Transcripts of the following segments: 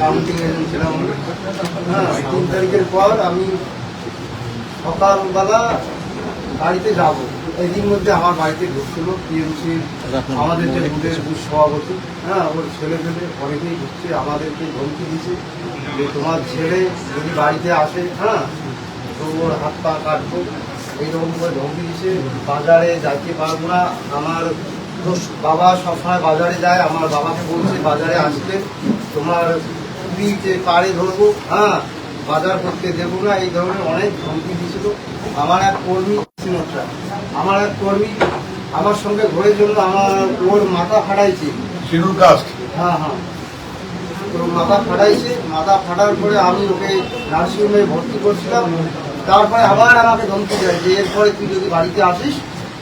Counting agent ছিলাম হ্যাঁ তিন তারিখের পর আমি সকালবেলা বাড়িতে যাব। এদিন মধ্যে আমার বাড়িতে ঢুকছিল টিএমসি আমাদের যে বুথের বুথ সভাপতি। হ্যাঁ ওর ছেলে পেলে অনেকেই ঢুকছে আমাদেরকে ধমকি দিচ্ছে যে তোমার ছেলে যদি বাড়িতে আসে হ্যাঁ তো ওর হাত পা কাটবো। এইরকম করে ধমকি দিচ্ছে বাজারে যাইতে পারব না। আমার তো বাবা সবসময় বাজারে যায় আমার বাবাকে বলছে বাজারে আসতে। তোমার যে পাড়ে ধরবো হ্যাঁ বাজার করতে দেবো না এই ধরনের অনেক ধমকি দিয়েছিল আমার এক কর্মী সিনোটরা আমার এক কর্মী আমার সঙ্গে ঘোরের জন্য আমার ওর মাথা ফাটাইছে। Schedule caste? হ্যাঁ হ্যাঁ। তো মাথা ফাটাইছে মাথা ফাটার পরে আমি ওকে নার্সিংহোমে ভর্তি করছিলাম। তারপরে আবার আমাকে ধমকি দেয় যে এরপরে তুই যদি বাড়িতে আসিস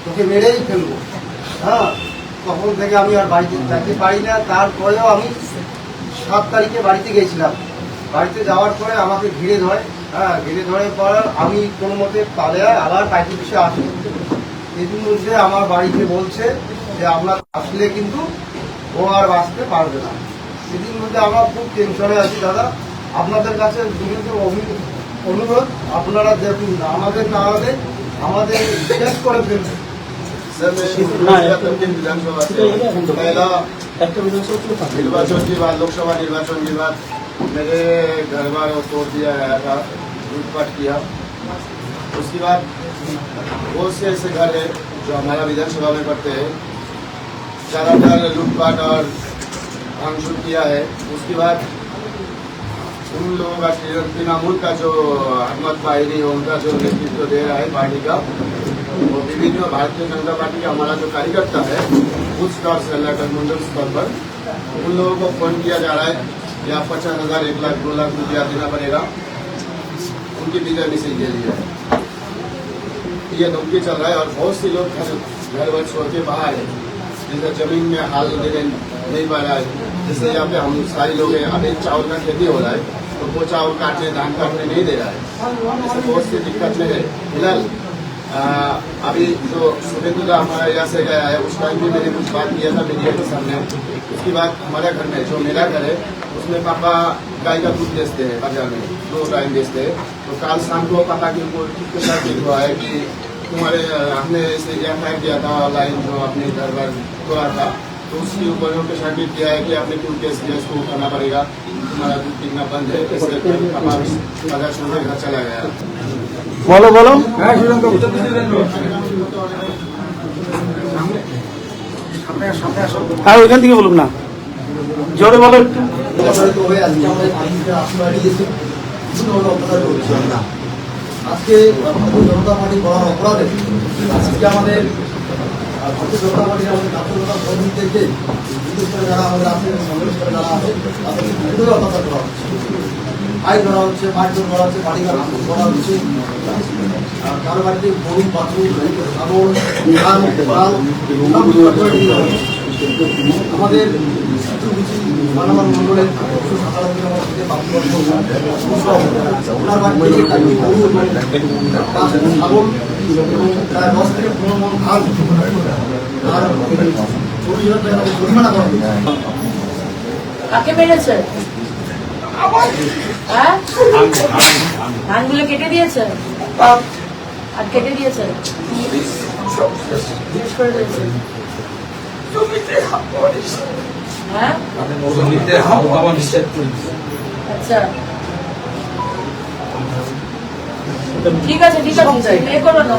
তোকে মেরেই ফেলব। হ্যাঁ তখন থেকে আমি আর বাড়িতে থাকতে পারি না। তারপরেও আমি সাত তারিখে বাড়িতে গিয়েছিলাম। বাড়িতে যাওয়ার পরে আমাকে ঘিরে ধরে হ্যাঁ ঘিরে ধরে পর আমি কোনো মতে পালে আবার পাইতে পিছিয়ে আসি। এদিন মধ্যে আমার বাড়িতে বলছে যে আপনার আসলে কিন্তু ও আর বাঁচতে পারবে না। সেদিন মধ্যে আমার খুব টেনশনে আছি দাদা। আপনাদের কাছে বিভিন্ন অনুরোধ আপনারা দেখুন আমাদের না হলে আমাদের শেষ করে ফেলবেন স্যার হ্যাঁ। বিধানসভা निर्वाचन के बाद लोकसभा निर्वाचन के बाद मेरे घर वालों तोड़ दिया गया था लूटपाट किया। उसके बाद बहुत से ऐसे घर है, जो हमारा विधानसभा में पड़ते हैं, ज़्यादातर लूटपाट और भांगचूर किया है। उसके बाद उन लोगों का तृणमूल का जो अहमद बाहरी है, उनका जो नेतृत्व दे रहा है पार्टी का, वो विभिन्न भारतीय जनता पार्टी का हमारा जो कार्यकर्ता है उस स्तर से लेकर मंडल स्तर पर। उन लोगों को फ़ोन किया जा रहा है या पचास हज़ार, एक लाख, दो लाख रुपया देना पड़ेगा। उनकी विजय मिसिंग के लिए ये धमकी चल रहा है और बहुत से लोग घर वर छोड़ के बाहर है। जैसे ज़मीन में हाल देने नहीं पा रहा है। जैसे यहाँ पे हम सारे लोग हैं, अभी चावल का खेती हो रहा है तो वो चावल काटने धान काटने नहीं दे रहा है। बहुत सी दिक्कत में है। फ़िलहाल आ, अभी जो शुभेंदुदा हमारा यहाँ से गया है उस टाइम भी मैंने कुछ बात किया था मीडिया के सामने। उसके बाद हमारे घर में जो मेरा घर है उसमें पापा गाय का दूध बेचते हैं बाज़ार में दो टाइम बेचते हैं। तो कल शाम को पापा के ऊपर के साथ हुआ है कि तुम्हारे हमने इसे एफ़ आई किया था ऑनलाइन जो अपने घर पर हुआ था। तो उसके ऊपर उनको शामिल किया है कि आपने क्यों केस किया इसको करना पड़ेगा। तुम्हारा दूध पीना बंद है इससे पापा भी छोड़ घर चला गया। বলো বলো। আর ওইখান থেকে বলুন না। জোরে বলো একটু। হয়ে আজকে জনতা পার্টি করার অপরাধে আজকে আমাদের ভারতীয় জনতা পার্টির আমাদের জাতীয় জনতা কর্মীদেরকে বিশেষ করে যারা আমাদের যারা তাদেরকে অত্যাচার করা হচ্ছে। আইন করা হচ্ছে মারধর করা হচ্ছে বাড়ি করা হচ্ছে আর কারও বাড়িতে গরু বাছুর ছাগল ধান। আমাদের কিছু মন্ডলের। ওনার ছাগল প্রায় দশ থেকে পনেরো মন ধান আর চল্লিশ হাজার টাকা জরিমানা করা কাকে মেরেছে হ্যাঁ? ধানগুলো কেটে দিয়েছে? আর কেটে দিয়েছে? করে হ্যাঁ? আচ্ছা। ঠিক আছে ঠিক আছে এ করো না।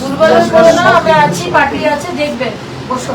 দুর্বল হয়ে পড়ো না আমরা আছি পার্টি আছে দেখবেন বসো।